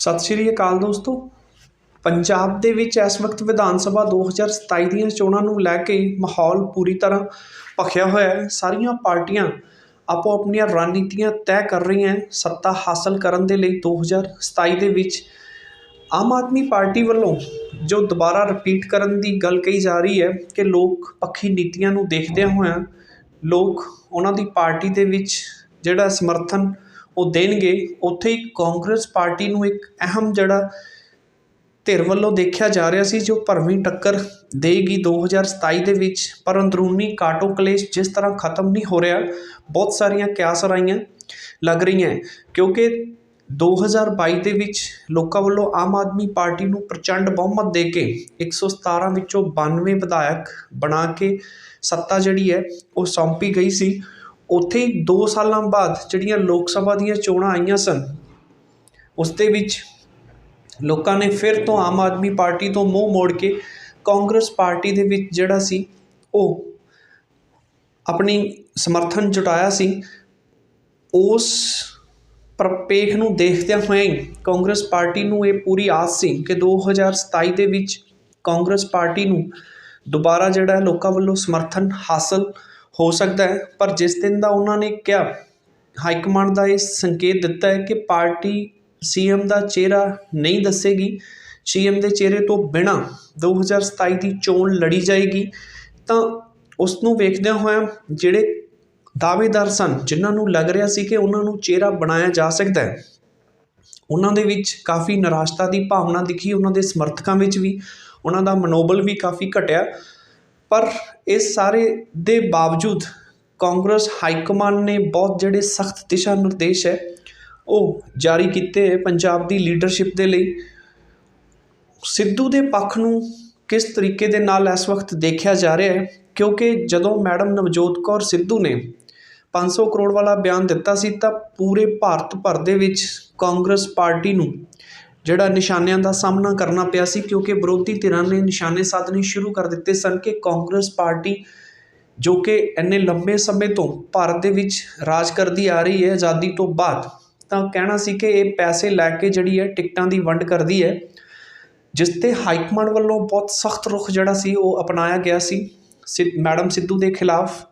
ਸਤਿ ਸ਼੍ਰੀ ਅਕਾਲ ਦੋਸਤੋ। ਪੰਜਾਬ ਦੇ ਵਿੱਚ ਇਸ ਵਕਤ ਵਿਧਾਨ ਸਭਾ 2027 ਦੀਆਂ ਚੋਣਾਂ ਨੂੰ ਲੈ ਕੇ ਮਾਹੌਲ ਪੂਰੀ ਤਰ੍ਹਾਂ ਭਖਿਆ ਹੋਇਆ ਹੈ। ਸਾਰੀਆਂ ਪਾਰਟੀਆਂ ਆਪੋ ਆਪਣੀਆਂ ਰਣਨੀਤੀਆਂ ਤੈਅ ਕਰ ਰਹੀਆਂ ਸੱਤਾ ਹਾਸਲ ਕਰਨ ਦੇ ਲਈ 2027 ਦੇ ਵਿੱਚ ਆਮ ਆਦਮੀ ਪਾਰਟੀ ਵੱਲੋਂ ਜੋ ਦੁਬਾਰਾ ਰਿਪੀਟ ਕਰਨ ਦੀ ਗੱਲ ਕਹੀ ਜਾ ਰਹੀ ਹੈ ਕਿ ਲੋਕ ਪੱਖੀ ਨੀਤੀਆਂ ਨੂੰ ਦੇਖਦਿਆਂ ਹੋਇਆਂ ਲੋਕ ਉਹਨਾਂ ਦੀ ਪਾਰਟੀ ਦੇ ਵਿੱਚ ਜਿਹੜਾ ਸਮਰਥਨ ਉਹ ਦੇਣਗੇ। ਉੱਥੇ ਹੀ ਕਾਂਗਰਸ ਪਾਰਟੀ ਨੂੰ ਇੱਕ ਅਹਿਮ ਜਿਹੜਾ ਧਿਰ ਵੱਲੋਂ ਦੇਖਿਆ ਜਾ ਰਿਹਾ ਸੀ, ਜੋ ਭਰਵੀਂ ਟੱਕਰ ਦੇਗੀ 2027 ਦੇ ਵਿੱਚ। ਪਰ ਅੰਦਰੂਨੀ ਕਾਟੋ ਕਲੇਸ਼ ਜਿਸ ਤਰ੍ਹਾਂ ਖਤਮ ਨਹੀਂ ਹੋ ਰਿਹਾ, ਬਹੁਤ ਸਾਰੀਆਂ ਕਿਆਸਰਾਈਆਂ ਲੱਗ ਰਹੀਆਂ ਕਿਉਂਕਿ 2022 ਦੇ ਵਿੱਚ ਲੋਕਾਂ ਵੱਲੋਂ ਆਮ ਆਦਮੀ ਪਾਰਟੀ ਨੂੰ ਪ੍ਰਚੰਡ ਬਹੁਮਤ ਦੇ ਕੇ 117 ਵਿੱਚੋਂ 92 ਵਿਧਾਇਕ ਬਣਾ ਕੇ ਸੱਤਾ ਜਿਹੜੀ ਹੈ, ਉਹ ਸੌਂਪੀ ਗਈ ਸੀ। ਉੱਥੇ ਹੀ ਦੋ ਸਾਲਾਂ ਬਾਅਦ ਜਿਹੜੀਆਂ ਲੋਕ ਸਭਾ ਦੀਆਂ ਚੋਣਾਂ ਆਈਆਂ ਸਨ, ਉਸ ਦੇ ਵਿੱਚ ਲੋਕਾਂ ਨੇ ਫਿਰ ਤੋਂ ਆਮ ਆਦਮੀ ਪਾਰਟੀ ਤੋਂ ਮੂੰਹ ਮੋੜ ਕੇ ਕਾਂਗਰਸ ਪਾਰਟੀ ਦੇ ਵਿੱਚ ਜਿਹੜਾ ਸੀ, ਉਹ ਆਪਣੀ ਸਮਰਥਨ ਜੁਟਾਇਆ ਸੀ। ਉਸ ਪ੍ਰਪੇਖ ਨੂੰ ਦੇਖਦਿਆਂ ਹੋਇਆਂ ਹੀ ਕਾਂਗਰਸ ਪਾਰਟੀ ਨੂੰ ਇਹ ਪੂਰੀ ਆਸ ਸੀ ਕਿ 2027 ਦੇ ਵਿੱਚ ਕਾਂਗਰਸ ਪਾਰਟੀ ਨੂੰ ਦੁਬਾਰਾ ਜਿਹੜਾ ਲੋਕਾਂ ਵੱਲੋਂ ਸਮਰਥਨ ਹਾਸਲ ਹੋ ਸਕਦਾ ਹੈ, ਪਰ ਜਿਸ ਦਿਨ ਦਾ ਉਹਨਾਂ ਨੇ ਕਿਹਾ ਹਾਈ ਕਮਾਂਡ ਦਾ ਇਹ ਸੰਕੇਤ ਦਿੱਤਾ ਹੈ ਕਿ ਪਾਰਟੀ ਸੀਐਮ ਦਾ ਚਿਹਰਾ ਨਹੀਂ ਦੱਸੇਗੀ। ਸੀਐਮ ਦੇ ਚਿਹਰੇ ਤੋਂ ਬਿਨਾ 2027 ਦੀ ਚੋਣ ਲੜੀ ਜਾਏਗੀ, ਤਾਂ ਉਸ ਨੂੰ ਵੇਖਦਿਆਂ ਹੋਇਆਂ ਜਿਹੜੇ ਦਾਅਵੇਦਾਰ ਸਨ, ਜਿਨ੍ਹਾਂ ਨੂੰ ਲੱਗ ਰਿਹਾ ਸੀ ਕਿ ਉਹਨਾਂ ਨੂੰ ਚਿਹਰਾ ਬਣਾਇਆ ਜਾ ਸਕਦਾ ਹੈ, ਉਹਨਾਂ ਦੇ ਵਿੱਚ ਕਾਫੀ ਨਿਰਾਸ਼ਤਾ ਦੀ ਭਾਵਨਾ ਦਿਖੀ, ਉਹਨਾਂ ਦੇ ਸਮਰਥਕਾਂ ਵਿੱਚ ਵੀ, ਉਹਨਾਂ ਦਾ ਮਨੋਬਲ ਵੀ ਕਾਫੀ ਘਟਿਆ। ਪਰ ਇਸ ਸਾਰੇ ਦੇ ਬਾਵਜੂਦ ਕਾਂਗਰਸ ਹਾਈ ਕਮਾਂਡ ਨੇ ਬਹੁਤ ਜਿਹੜੇ ਸਖਤ ਦਿਸ਼ਾ ਨਿਰਦੇਸ਼ ਹੈ, ਉਹ ਜਾਰੀ ਕੀਤੇ ਹੈ ਪੰਜਾਬ ਦੀ ਲੀਡਰਸ਼ਿਪ ਦੇ ਲਈ। ਸਿੱਧੂ ਦੇ ਪੱਖ ਨੂੰ ਕਿਸ ਤਰੀਕੇ ਦੇ ਨਾਲ ਇਸ ਵਕਤ ਦੇਖਿਆ ਜਾ ਰਿਹਾ ਹੈ? ਕਿਉਂਕਿ ਜਦੋਂ ਮੈਡਮ ਨਵਜੋਤ ਕੌਰ ਸਿੱਧੂ ਨੇ 500 ਕਰੋੜ ਵਾਲਾ ਬਿਆਨ ਦਿੱਤਾ ਸੀ, ਤਾਂ ਪੂਰੇ ਭਾਰਤ ਭਰ ਦੇ ਵਿੱਚ ਕਾਂਗਰਸ ਪਾਰਟੀ ਨੂੰ ਜਿਹੜਾ ਨਿਸ਼ਾਨਿਆਂ ਦਾ ਸਾਹਮਣਾ ਕਰਨਾ ਪਿਆ ਸੀ, ਕਿਉਂਕਿ ਵਿਰੋਧੀ ਧਿਰਾਂ ਨੇ ਨਿਸ਼ਾਨੇ ਸਾਧਨੇ ਸ਼ੁਰੂ ਕਰ ਦਿੱਤੇ ਸਨ ਕਿ ਕਾਂਗਰਸ ਪਾਰਟੀ ਜੋ ਕਿ ਇੰਨੇ ਲੰਬੇ ਸਮੇਂ ਤੋਂ ਭਾਰਤ ਦੇ ਵਿੱਚ ਰਾਜ ਕਰਦੀ ਆ ਰਹੀ ਹੈ ਆਜ਼ਾਦੀ ਤੋਂ ਬਾਅਦ, ਤਾਂ ਕਹਿਣਾ ਸੀ ਕਿ ਇਹ ਪੈਸੇ ਲੈ ਕੇ ਜਿਹੜੀ ਹੈ ਟਿਕਟਾਂ ਦੀ ਵੰਡ ਕਰਦੀ ਹੈ, ਜਿਸ ਤੇ ਹਾਈ ਕਮਾਂਡ ਵੱਲੋਂ ਬਹੁਤ ਸਖਤ ਰੁਖ ਜਿਹੜਾ ਸੀ ਉਹ ਅਪਣਾਇਆ ਗਿਆ ਸੀ ਸਿ ਮੈਡਮ ਸਿੱਧੂ ਦੇ ਖਿਲਾਫ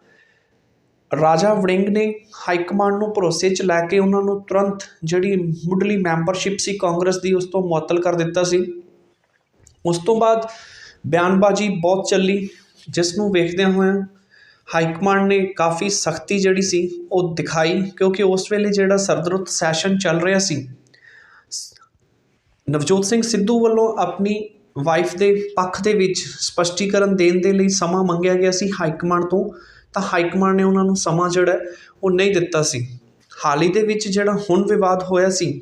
ਰਾਜਾ ਵੜਿੰਗ ਨੇ ਹਾਈ ਕਮਾਂਡ ਨੂੰ ਭਰੋਸੇ 'ਚ ਲੈ ਕੇ ਉਹਨਾਂ ਨੂੰ ਤੁਰੰਤ ਜਿਹੜੀ ਮੁੱਢਲੀ ਮੈਂਬਰਸ਼ਿਪ ਸੀ ਕਾਂਗਰਸ ਦੀ, ਉਸ ਤੋਂ ਮੁਅੱਤਲ ਕਰ ਦਿੱਤਾ ਸੀ। ਉਸ ਤੋਂ ਬਾਅਦ ਬਿਆਨਬਾਜ਼ੀ ਬਹੁਤ ਚੱਲੀ, ਜਿਸ ਨੂੰ ਵੇਖਦਿਆਂ ਹੋਇਆਂ ਹਾਈ ਕਮਾਂਡ ਨੇ ਕਾਫੀ ਸਖਤੀ ਜਿਹੜੀ ਸੀ, ਉਹ ਦਿਖਾਈ, ਕਿਉਂਕਿ ਉਸ ਵੇਲੇ ਜਿਹੜਾ ਸਰਦਰੁੱਤ ਸੈਸ਼ਨ ਚੱਲ ਰਿਹਾ ਸੀ, ਨਵਜੋਤ ਸਿੰਘ ਸਿੱਧੂ ਵੱਲੋਂ ਆਪਣੀ ਵਾਈਫ ਦੇ ਪੱਖ ਦੇ ਵਿੱਚ ਸਪਸ਼ਟੀਕਰਨ ਦੇਣ ਦੇ ਲਈ ਸਮਾਂ ਮੰਗਿਆ ਗਿਆ ਸੀ ਹਾਈ ਕਮਾਂਡ ਤੋਂ। ਤਾਂ ਹਾਈ ਕਮਾਂਡ ਨੇ ਉਹਨਾਂ ਨੂੰ ਸਮਾਂ ਜਿਹੜਾ ਉਹ ਨਹੀਂ ਦਿੱਤਾ ਸੀ। ਹਾਲ ਹੀ ਦੇ ਵਿੱਚ ਜਿਹੜਾ ਹੁਣ ਵਿਵਾਦ ਹੋਇਆ ਸੀ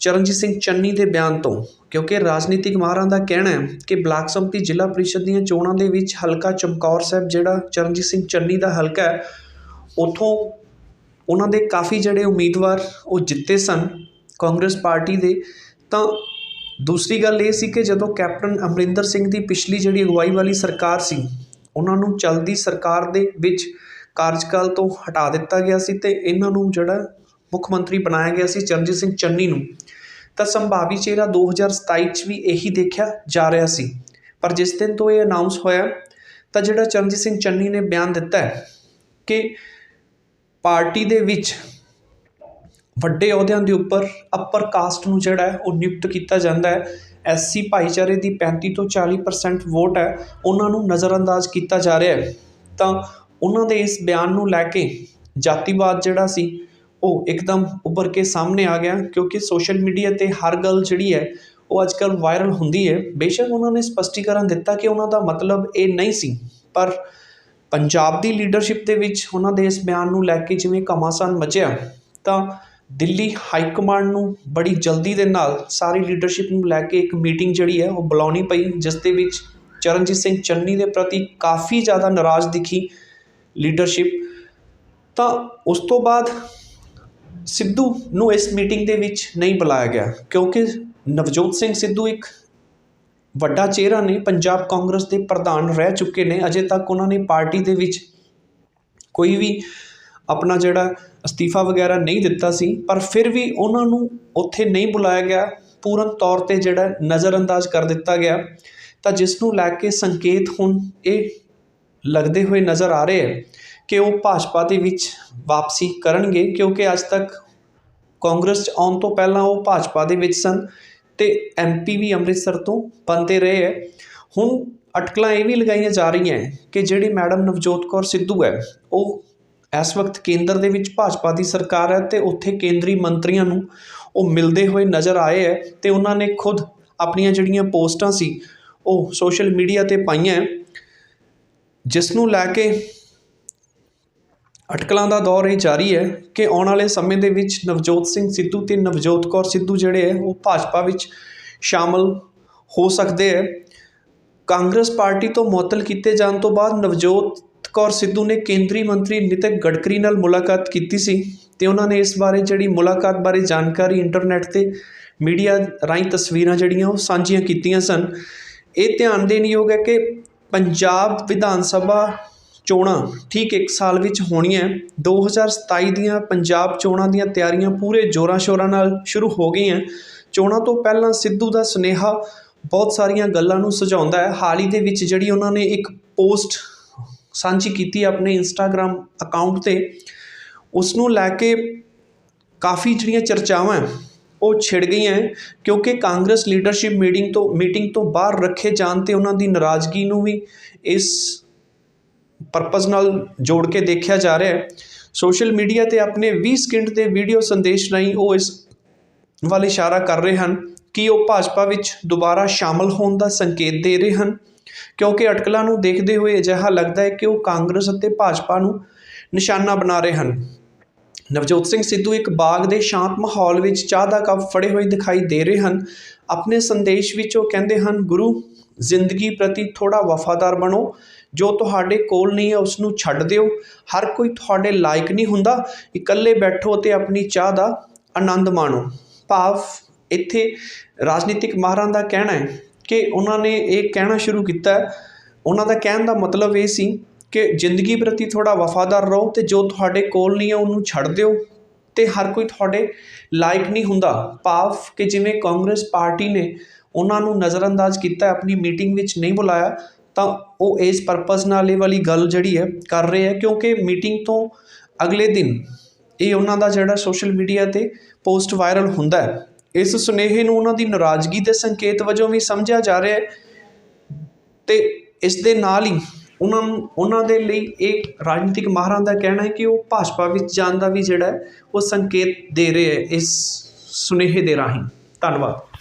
ਚਰਨਜੀਤ ਸਿੰਘ ਚੰਨੀ ਦੇ ਬਿਆਨ ਤੋਂ, ਕਿਉਂਕਿ ਰਾਜਨੀਤਿਕ ਮਾਹਰਾਂ ਦਾ ਕਹਿਣਾ ਹੈ ਕਿ ਬਲਾਕ ਸੰਮਤੀ ਜ਼ਿਲ੍ਹਾ ਪ੍ਰੀਸ਼ਦ ਦੀਆਂ ਚੋਣਾਂ ਦੇ ਵਿੱਚ ਹਲਕਾ ਚਮਕੌਰ ਸਾਹਿਬ ਜਿਹੜਾ ਚਰਨਜੀਤ ਸਿੰਘ ਚੰਨੀ ਦਾ ਹਲਕਾ ਹੈ, ਉੱਥੋਂ ਉਹਨਾਂ ਦੇ ਕਾਫੀ ਜਿਹੜੇ ਉਮੀਦਵਾਰ ਉਹ ਜਿੱਤੇ ਸਨ ਕਾਂਗਰਸ ਪਾਰਟੀ ਦੇ। ਤਾਂ ਦੂਸਰੀ ਗੱਲ ਇਹ ਸੀ ਕਿ ਜਦੋਂ ਕੈਪਟਨ ਅਮਰਿੰਦਰ ਸਿੰਘ ਦੀ ਪਿਛਲੀ ਜਿਹੜੀ ਅਗਵਾਈ ਵਾਲੀ ਸਰਕਾਰ ਸੀ ਉਹਨਾਂ ਨੂੰ ਚਲਦੀ ਸਰਕਾਰ ਦੇ ਵਿੱਚ ਕਾਰਜਕਾਲ ਤੋਂ ਹਟਾ ਦਿੱਤਾ ਗਿਆ ਸੀ ਅਤੇ ਇਹਨਾਂ ਨੂੰ ਜਿਹੜਾ ਮੁੱਖ ਮੰਤਰੀ ਬਣਾਇਆ ਗਿਆ ਸੀ ਚਰਨਜੀਤ ਸਿੰਘ ਚੰਨੀ ਨੂੰ, ਤਾਂ ਸੰਭਾਵੀ ਚਿਹਰਾ 2027 ਚ ਵੀ ਇਹੀ ਦੇਖਿਆ ਜਾ ਰਿਹਾ ਸੀ। ਪਰ ਜਿਸ ਦਿਨ ਤੋਂ ਇਹ ਅਨਾਉਂਸ ਹੋਇਆ, ਤਾਂ ਜਿਹੜਾ ਚਰਨਜੀਤ ਸਿੰਘ ਚੰਨੀ ਨੇ ਬਿਆਨ ਦਿੱਤਾ ਹੈ ਕਿ ਪਾਰਟੀ ਦੇ ਵਿੱਚ ਵੱਡੇ ਅਹੁਦਿਆਂ ਦੇ ਉੱਪਰ ਅੱਪਰ ਕਾਸਟ ਨੂੰ ਜਿਹੜਾ ਹੈ ਉਹ ਨਿਯੁਕਤ ਕੀਤਾ ਜਾਂਦਾ ਹੈ। ਐਸਸੀ ਭਾਈਚਾਰੇ ਦੀ 35 ਤੋਂ 40% ਵੋਟ ਹੈ। ਉਹਨਾਂ ਨੂੰ ਨਜ਼ਰਅੰਦਾਜ਼ ਕੀਤਾ ਜਾ ਰਿਹਾ ਹੈ। ਤਾਂ ਉਹਨਾਂ ਦੇ ਇਸ ਬਿਆਨ ਨੂੰ ਲੈ ਕੇ ਜਾਤੀਵਾਦ ਜਿਹੜਾ ਸੀ, ਉਹ ਇੱਕਦਮ ਉੱਭਰ ਕੇ ਸਾਹਮਣੇ ਆ ਗਿਆ ਕਿਉਂਕਿ ਸੋਸ਼ਲ ਮੀਡੀਆ ਤੇ ਹਰ ਗੱਲ ਜਿਹੜੀ ਹੈ, ਉਹ ਅੱਜ ਕੱਲ੍ਹ ਵਾਇਰਲ ਹੁੰਦੀ ਹੈ। ਬੇਸ਼ੱਕ ਉਹਨਾਂ ਨੇ ਸਪਸ਼ਟੀਕਰਨ ਦਿੱਤਾ ਕਿ ਉਹਨਾਂ ਦਾ ਮਤਲਬ ਇਹ ਨਹੀਂ ਸੀ, ਪਰ ਪੰਜਾਬ ਦੀ ਲੀਡਰਸ਼ਿਪ ਦੇ ਵਿੱਚ ਉਹਨਾਂ ਦੇ ਇਸ ਬਿਆਨ ਨੂੰ ਲੈ ਕੇ ਜਿਵੇਂ ਘਮਾਸਾਨ ਮਚਿਆ, ਤਾਂ ਦਿੱਲੀ ਹਾਈ ਕਮਾਂਡ ਨੂੰ ਬੜੀ ਜਲਦੀ ਦੇ ਨਾਲ ਸਾਰੀ ਲੀਡਰਸ਼ਿਪ ਨੂੰ ਲੈ ਕੇ ਇੱਕ ਮੀਟਿੰਗ ਜਿਹੜੀ ਹੈ ਉਹ ਬੁਲਾਉਣੀ ਪਈ, ਜਿਸ ਦੇ ਵਿੱਚ ਚਰਨਜੀਤ ਸਿੰਘ ਚੰਨੀ ਦੇ ਪ੍ਰਤੀ ਕਾਫੀ ਜ਼ਿਆਦਾ ਨਾਰਾਜ਼ ਦਿਖੀ ਲੀਡਰਸ਼ਿਪ ਤਾਂ ਉਸ ਤੋਂ ਬਾਅਦ ਸਿੱਧੂ ਨੂੰ ਇਸ ਮੀਟਿੰਗ ਦੇ ਵਿੱਚ ਨਹੀਂ ਬੁਲਾਇਆ ਗਿਆ, ਕਿਉਂਕਿ ਨਵਜੋਤ ਸਿੰਘ ਸਿੱਧੂ ਇੱਕ ਵੱਡਾ ਚਿਹਰਾ ਨੇ, ਪੰਜਾਬ ਕਾਂਗਰਸ ਦੇ ਪ੍ਰਧਾਨ ਰਹਿ ਚੁੱਕੇ ਨੇ, ਅਜੇ ਤੱਕ ਉਹਨਾਂ ਨੇ ਪਾਰਟੀ ਦੇ ਵਿੱਚ ਕੋਈ ਵੀ ਆਪਣਾ ਜਿਹੜਾ ਅਸਤੀਫਾ ਵਗੈਰਾ ਨਹੀਂ ਦਿੱਤਾ ਸੀ, ਪਰ ਫਿਰ ਵੀ ਉਹਨਾਂ ਨੂੰ ਉੱਥੇ ਨਹੀਂ ਬੁਲਾਇਆ ਗਿਆ। ਪੂਰਨ ਤੌਰ ਤੇ ਜਿਹੜਾ ਨਜ਼ਰਅੰਦਾਜ਼ ਕਰ ਦਿੱਤਾ ਗਿਆ। ਤਾਂ ਜਿਸ ਨੂੰ ਲੈ ਕੇ ਸੰਕੇਤ ਹੁਣ ਇਹ ਲੱਗਦੇ ਹੋਏ ਨਜ਼ਰ ਆ ਰਹੇ ਹੈ ਕਿ ਉਹ ਭਾਜਪਾ ਦੇ ਵਿੱਚ ਵਾਪਸੀ ਕਰਨਗੇ, ਕਿਉਂਕਿ ਅੱਜ ਤੱਕ ਕਾਂਗਰਸ 'ਚ ਆਉਣ ਤੋਂ ਪਹਿਲਾਂ ਉਹ ਭਾਜਪਾ ਦੇ ਵਿੱਚ ਸਨ ਤੇ ਐਮਪੀ ਵੀ ਅੰਮ੍ਰਿਤਸਰ ਤੋਂ ਬਣਦੇ ਰਹੇ ਹੈ। ਹੁਣ ਅਟਕਲਾਂ ਇਹ ਵੀ ਲਗਾਈਆਂ ਜਾ ਰਹੀਆਂ ਕਿ ਜਿਹੜੀ ਮੈਡਮ ਨਵਜੋਤ ਕੌਰ ਸਿੱਧੂ ਹੈ, ਉਹ ਇਸ ਵਕਤ ਕੇਂਦਰ ਦੇ ਵਿੱਚ ਭਾਜਪਾ ਦੀ ਸਰਕਾਰ ਹੈ ਤੇ ਉੱਥੇ ਕੇਂਦਰੀ ਮੰਤਰੀਆਂ ਨੂੰ ਉਹ ਮਿਲਦੇ ਹੋਏ ਨਜ਼ਰ ਆਏ ਹੈ ਤੇ ਉਹਨਾਂ ਨੇ ਖੁਦ ਆਪਣੀਆਂ ਜਿਹੜੀਆਂ ਪੋਸਟਾਂ ਸੀ ਉਹ ਸੋਸ਼ਲ ਮੀਡੀਆ ਤੇ ਪਾਈਆਂ ਹੈ, ਜਿਸ ਨੂੰ ਲੈ ਕੇ ਅਟਕਲਾਂ ਦਾ ਦੌਰ ਇਹ ਜਾਰੀ ਹੈ ਕਿ ਆਉਣ ਵਾਲੇ ਸਮੇਂ ਦੇ ਵਿੱਚ ਨਵਜੋਤ ਸਿੰਘ ਸਿੱਧੂ ਤੇ ਨਵਜੋਤ ਕੌਰ ਸਿੱਧੂ ਜਿਹੜੇ ਹੈ ਉਹ ਭਾਜਪਾ ਵਿੱਚ ਸ਼ਾਮਲ ਹੋ ਸਕਦੇ ਹੈ। ਕਾਂਗਰਸ ਪਾਰਟੀ ਤੋਂ ਮੁਅੱਤਲ ਕੀਤੇ ਜਾਣ ਤੋਂ ਬਾਅਦ ਨਵਜੋਤ ਕੌਰ ਸਿੱਧੂ ਨੇ ਕੇਂਦਰੀ ਮੰਤਰੀ ਨਿਤਿਨ ਗਡਕਰੀ ਨਾਲ ਮੁਲਾਕਾਤ ਕੀਤੀ ਸੀ ਤੇ ਉਹਨਾਂ ਨੇ ਇਸ ਬਾਰੇ ਜਿਹੜੀ ਮੁਲਾਕਾਤ ਬਾਰੇ ਜਾਣਕਾਰੀ ਇੰਟਰਨੈਟ ਤੇ ਮੀਡੀਆ ਰਾਹੀਂ ਤਸਵੀਰਾਂ ਜਿਹੜੀਆਂ ਉਹ ਸਾਂਝੀਆਂ ਕੀਤੀਆਂ ਸਨ। ਇਹ ਧਿਆਨ ਦੇਣ ਯੋਗ ਹੈ ਕਿ ਪੰਜਾਬ ਵਿਧਾਨ ਸਭਾ ਚੋਣਾਂ ਠੀਕ ਇੱਕ ਸਾਲ ਵਿੱਚ ਹੋਣੀਆਂ 2027 ਦੀਆਂ ਪੰਜਾਬ ਚੋਣਾਂ ਦੀਆਂ ਤਿਆਰੀਆਂ ਪੂਰੇ ਜ਼ੋਰਾਂ ਸ਼ੋਰਾਂ ਨਾਲ ਸ਼ੁਰੂ ਹੋ ਗਈਆਂ। ਚੋਣਾਂ ਤੋਂ ਪਹਿਲਾਂ ਸਿੱਧੂ ਦਾ ਸੁਨੇਹਾ ਬਹੁਤ ਸਾਰੀਆਂ ਗੱਲਾਂ ਨੂੰ ਸੁਝਾਉਂਦਾ ਹੈ। ਹਾਲ ਹੀ ਦੇ ਵਿੱਚ ਜਿਹੜੀ ਉਹਨਾਂ ਨੇ ਇੱਕ ਪੋਸਟ ਸਾਂਝੀ ਕੀਤੀ ਆਪਣੇ ਇੰਸਟਾਗ੍ਰam ਅਕਾਊਂਟ ਤੇ ਉਸ ਨੂੰ ਲੈ ਕੇ ਕਾਫੀ ਜਿਹੜੀਆਂ ਚਰਚਾਵਾਂ ਉਹ ਛਿੜ ਗਈਆਂ ਹੈ, ਕਿਉਂਕਿ ਕਾਂਗਰਸ ਲੀਡਰਸ਼ਿਪ ਮੀਟਿੰਗ ਤੋਂ ਮੀਟਿੰਗ ਤੋਂ ਬਾਹਰ ਰੱਖੇ ਜਾਣ ਤੇ ਉਹਨਾਂ ਦੀ ਨਾਰਾਜ਼ਗੀ ਨੂੰ ਵੀ ਇਸ ਪਰਪਸ ਨਾਲ ਜੋੜ ਕੇ ਦੇਖਿਆ ਜਾ ਰਿਹਾ ਹੈ। ਸੋਸ਼ਲ ਮੀਡੀਆ ਤੇ ਆਪਣੇ 20 ਸਕਿੰਟ ਦੇ ਵੀਡੀਓ ਸੰਦੇਸ਼ ਰਾਹੀਂ ਉਹ ਇਸ ਵੱਲ ਇਸ਼ਾਰਾ ਕਰ ਰਹੇ ਹਨ। ਕਿ ਉਹ ਭਾਜਪਾ ਵਿੱਚ ਦੁਬਾਰਾ ਸ਼ਾਮਲ ਹੋਣ ਦਾ ਸੰਕੇਤ ਦੇ ਰਹੇ ਹਨ। ਕਿਉਂਕਿ ਅਟਕਲਾਂ ਨੂੰ ਦੇਖਦੇ ਹੋਏ ਅਜਿਹਾ ਲੱਗਦਾ ਹੈ ਕਿ ਉਹ ਕਾਂਗਰਸ ਅਤੇ ਭਾਜਪਾ ਨੂੰ ਨਿਸ਼ਾਨਾ ਬਣਾ ਰਹੇ ਹਨ। ਨਵਜੋਤ ਸਿੰਘ ਸਿੱਧੂ ਇੱਕ ਬਾਗ ਦੇ ਸ਼ਾਂਤ ਮਾਹੌਲ ਵਿੱਚ ਚਾਹ ਦਾ ਕੱਪ ਫੜੇ ਹੋਏ ਦਿਖਾਈ ਦੇ ਰਹੇ ਹਨ। ਆਪਣੇ ਸੰਦੇਸ਼ ਵਿੱਚ ਉਹ ਕਹਿੰਦੇ ਹਨ, ਗੁਰੂ, ਜ਼ਿੰਦਗੀ ਪ੍ਰਤੀ ਥੋੜਾ ਵਫਾਦਾਰ ਬਣੋ। ਜੋ ਤੁਹਾਡੇ ਕੋਲ ਨਹੀਂ ਹੈ ਉਸ ਨੂੰ ਛੱਡ ਦਿਓ। ਹਰ ਕੋਈ ਤੁਹਾਡੇ ਲਾਇਕ ਨਹੀਂ ਹੁੰਦਾ। ਇਕੱਲੇ ਬੈਠੋ ਅਤੇ ਆਪਣੀ ਚਾਹ ਦਾ ਆਨੰਦ ਮਾਣੋ। ਭਾਵ ਇੱਥੇ ਰਾਜਨੀਤਿਕ ਮਾਹਰਾਂ ਦਾ ਕਹਿਣਾ ਹੈ ਕਿ ਉਹਨਾਂ ਨੇ ਇਹ ਕਹਿਣਾ ਸ਼ੁਰੂ ਕੀਤਾ ਉਹਨਾਂ ਦਾ ਕਹਿਣ ਦਾ ਮਤਲਬ ਇਹ ਸੀ ਕਿ ਜ਼ਿੰਦਗੀ ਪ੍ਰਤੀ ਥੋੜ੍ਹਾ ਵਫਾਦਾਰ ਰਹੋ ਅਤੇ ਜੋ ਤੁਹਾਡੇ ਕੋਲ ਨਹੀਂ ਹੈ ਉਹਨੂੰ ਛੱਡ ਦਿਓ ਅਤੇ ਹਰ ਕੋਈ ਤੁਹਾਡੇ ਲਾਇਕ ਨਹੀਂ ਹੁੰਦਾ। ਭਾਵ ਕਿ ਜਿਵੇਂ ਕਾਂਗਰਸ ਪਾਰਟੀ ਨੇ ਉਹਨਾਂ ਨੂੰ ਨਜ਼ਰਅੰਦਾਜ਼ ਕੀਤਾ ਆਪਣੀ ਮੀਟਿੰਗ ਵਿੱਚ ਨਹੀਂ ਬੁਲਾਇਆ, ਤਾਂ ਉਹ ਇਸ ਪਰਪਸ ਨਾਲ ਇਹ ਵਾਲੀ ਗੱਲ ਜਿਹੜੀ ਹੈ ਕਰ ਰਹੇ ਹੈ, ਕਿਉਂਕਿ ਮੀਟਿੰਗ ਤੋਂ ਅਗਲੇ ਦਿਨ ਇਹ ਉਹਨਾਂ ਦਾ ਜਿਹੜਾ ਸੋਸ਼ਲ ਮੀਡੀਆ ਤੇ ਪੋਸਟ ਵਾਇਰਲ ਹੁੰਦਾ ਹੈ ਇਸ ਸੁਨੇਹੇ ਨੂੰ ਉਹਨਾਂ ਦੀ ਨਾਰਾਜ਼ਗੀ ਦੇ ਸੰਕੇਤ ਵਜੋਂ ਵੀ ਸਮਝਿਆ ਜਾ ਰਿਹਾ ਹੈ ਤੇ ਇਸ ਦੇ ਨਾਲ ਹੀ ਉਹਨਾਂ ਉਹਨਾਂ ਦੇ ਲਈ ਇਹ ਰਾਜਨੀਤਿਕ ਮਾਹਰਾਂ ਦਾ ਕਹਿਣਾ ਹੈ ਕਿ ਉਹ ਭਾਜਪਾ ਵਿੱਚ ਜਾਣ ਦਾ ਵੀ ਜਿਹੜਾ ਉਹ ਸੰਕੇਤ ਦੇ ਰਹੇ ਹੈ ਇਸ ਸੁਨੇਹੇ ਦੇ ਰਾਹੀਂ। ਧੰਨਵਾਦ।